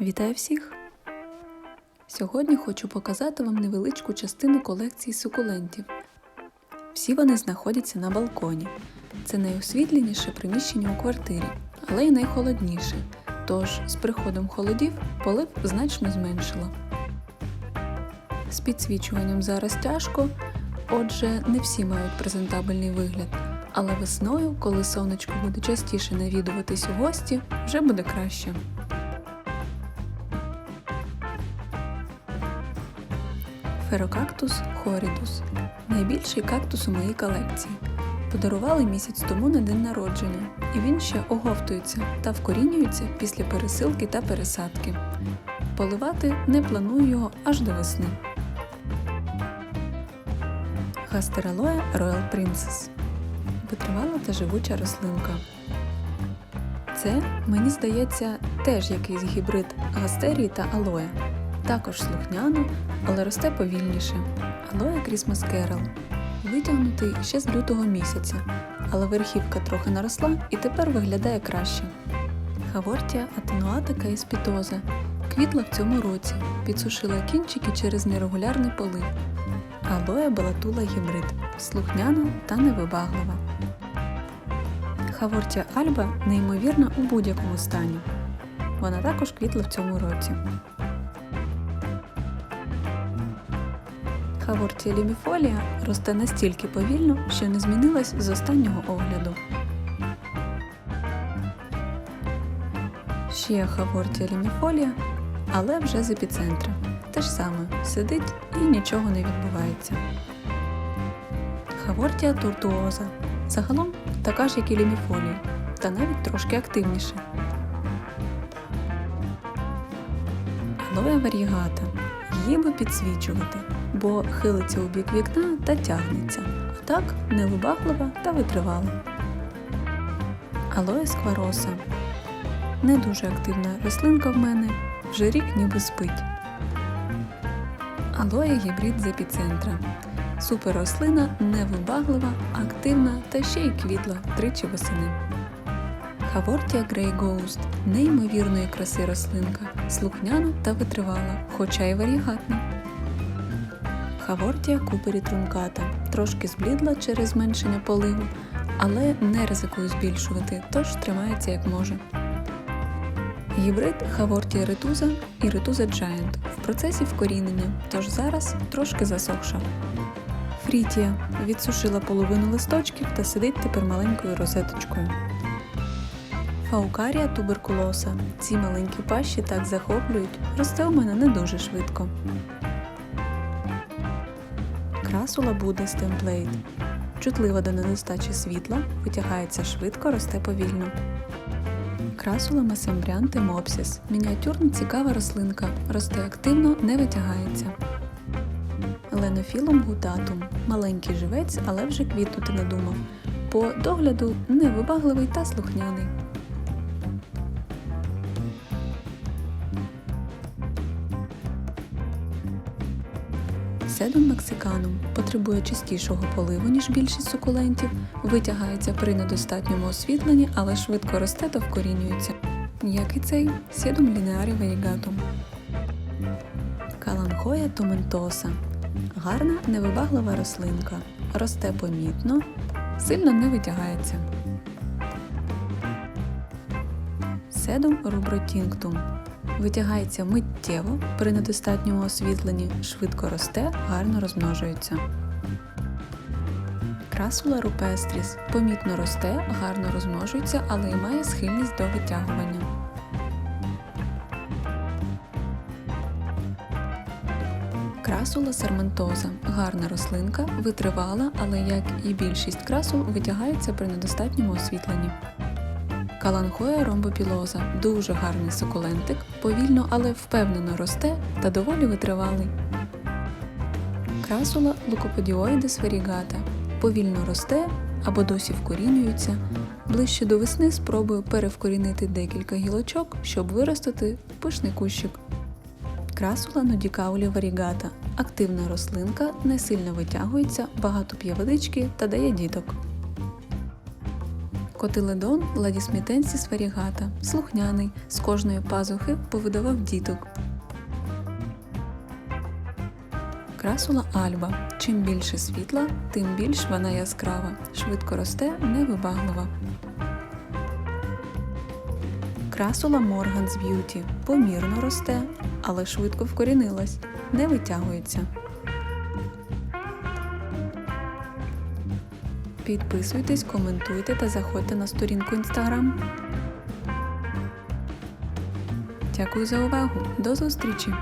Вітаю всіх! Сьогодні хочу показати вам невеличку частину колекції сукулентів. Всі вони знаходяться на балконі. Це найосвітленіше приміщення у квартирі, але й найхолодніше. Тож з приходом холодів полив значно зменшила. З підсвічуванням зараз тяжко, отже, не всі мають презентабельний вигляд. Але весною, коли сонечко буде частіше навідуватись у гості, вже буде краще. Ферокактус хорідус найбільший кактус у моїй колекції. Подарували місяць тому на день народження, і він ще оговтується та вкорінюється після пересилки та пересадки. Поливати не планую його аж до весни. Гастералоя Royal Princess витривала та живуча рослинка. Це, мені здається, теж якийсь гібрид гастерії та алоя. Також слухняно, але росте повільніше. Алоя Крісмас Керол. Витягнутий ще з лютого місяця, але верхівка трохи наросла і тепер виглядає краще. Хавортія атенуатика і спітоза квітла в цьому році, підсушила кінчики через нерегулярний полив. Алоя балатула гібрид, слухняна та невибаглива. Хавортія Альба неймовірна у будь-якому стані. Вона також квітла в цьому році. Хавортія ліміфолія росте настільки повільно, що не змінилась з останнього огляду. Ще Хавортія ліміфолія, але вже з епіцентра. Те ж саме сидить і нічого не відбувається. Хавортія тортуоза. Загалом така ж, як і ліміфолія, та навіть трошки активніше. Алоя варігата. Її би підсвічувати, бо хилиться у бік вікна та тягнеться, а так невибаглива та витривала. Алоя сквароса. Не дуже активна рослинка в мене, вже рік ніби спить. Алоя гібрид з епіцентра. Супер рослина невибаглива, активна та ще й квітла тричі восени. Хавортія Грей Ghost – неймовірної краси рослинка, слухняна та витривала, хоча й варігатна. Хавортія Купері трунката трошки зблідла через зменшення поливу, але не ризикую збільшувати, тож тримається як може. Гібрид Хавортія ретуза і ретуза Giant в процесі вкорінення, тож зараз трошки засохша. Фрітія відсушила половину листочків та сидить тепер маленькою розеточкою. Фаукарія туберкулоса. Ці маленькі пащі так захоплюють, росте у мене не дуже швидко. Красула буде стемплейт. Чутлива до недостачі світла, витягається швидко, росте повільно. Красула месембріанти мопсіс. Мініатюрна цікава рослинка. Росте активно, не витягається. Ленофілум гутатум. Маленький живець, але вже квітнути не думав. По догляду невибагливий та слухняний. Седум мексиканум потребує частішого поливу, ніж більшість сукулентів, витягається при недостатньому освітленні, але швидко росте та вкорінюється. Як і цей седум лінеарі варігатум. Каланхоя томентоса. Гарна невибаглива рослинка. Росте помітно, сильно не витягається. Седум рубротінктум. Витягається миттєво, при недостатньому освітленні, швидко росте, гарно розмножується. Красула рупестріс помітно росте, гарно розмножується, але й має схильність до витягування. Красула серментоза гарна рослинка, витривала, але як і більшість красул витягається при недостатньому освітленні. Каланхоя ромбопілоза дуже гарний сукулентик, повільно, але впевнено росте та доволі витривалий. Красула лукоподіоїдес варігата повільно росте або досі вкорінюється. Ближче до весни спробую перевкорінити декілька гілочок, щоб виростити пишний кущик. Красула нодікаулі варігата активна рослинка, не сильно витягується, багато п'є водички та дає діток. Котиледон ладісмітенсіс варігата, слухняний, з кожної пазухи повидавав діток. Красула Альба. Чим більше світла, тим більш вона яскрава, швидко росте, невибаглива. Красула Морганс Б'юті помірно росте, але швидко вкорінилась, не витягується. Підписуйтесь, коментуйте та заходьте на сторінку Інстаграм. Дякую за увагу. До зустрічі!